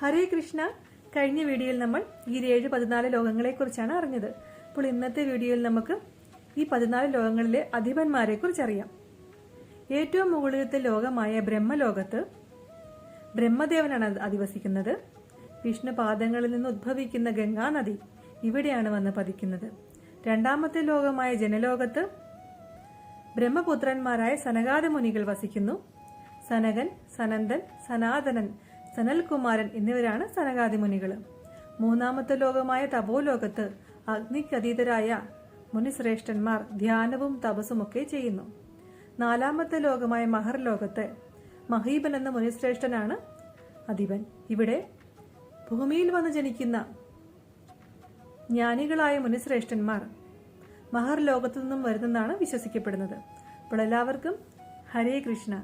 ഹരേ കൃഷ്ണ. കഴിഞ്ഞ വീഡിയോയിൽ നമ്മൾ ഈ ഏഴ് പതിനാല് ലോകങ്ങളെക്കുറിച്ചാണ് അറിഞ്ഞത്. അപ്പോൾ ഇന്നത്തെ വീഡിയോയിൽ നമുക്ക് ഈ പതിനാല് ലോകങ്ങളിലെ അധിപന്മാരെ കുറിച്ചറിയാം ഏറ്റവും മുകളിലത്തെ ലോകമായ ബ്രഹ്മലോകത്ത് ബ്രഹ്മദേവനാണ് അധിവസിക്കുന്നത്. വിഷ്ണു പാദങ്ങളിൽ നിന്ന് ഉദ്ഭവിക്കുന്ന ഗംഗാനദി ഇവിടെയാണ് വന്ന് പതിക്കുന്നത്. രണ്ടാമത്തെ ലോകമായ ജനലോകത്ത് ബ്രഹ്മപുത്രന്മാരായ സനകാദ മുനികൾ വസിക്കുന്നു. സനകൻ സനന്ദൻ സനാതനൻ സനൽകുമാരൻ എന്നിവരാണ് സനകാദി മുനികൾ മൂന്നാമത്തെ ലോകമായ തപോലോകത്ത് അഗ്നിക്കതീതരായ മുനിശ്രേഷ്ഠന്മാർ ധ്യാനവും തപസ്സുമൊക്കെ ചെയ്യുന്നു. നാലാമത്തെ ലോകമായ മഹർ ലോകത്ത് മഹീബൻ എന്ന മുനിശ്രേഷ്ഠനാണ് അധിപൻ. ഇവിടെ ഭൂമിയിൽ വന്ന് ജനിക്കുന്ന ജ്ഞാനികളായ മുനിശ്രേഷ്ഠന്മാർ മഹർ ലോകത്തു നിന്നും വരുന്നെന്നാണ് വിശ്വസിക്കപ്പെടുന്നത്. അപ്പോൾ എല്ലാവർക്കും ഹരേ കൃഷ്ണ.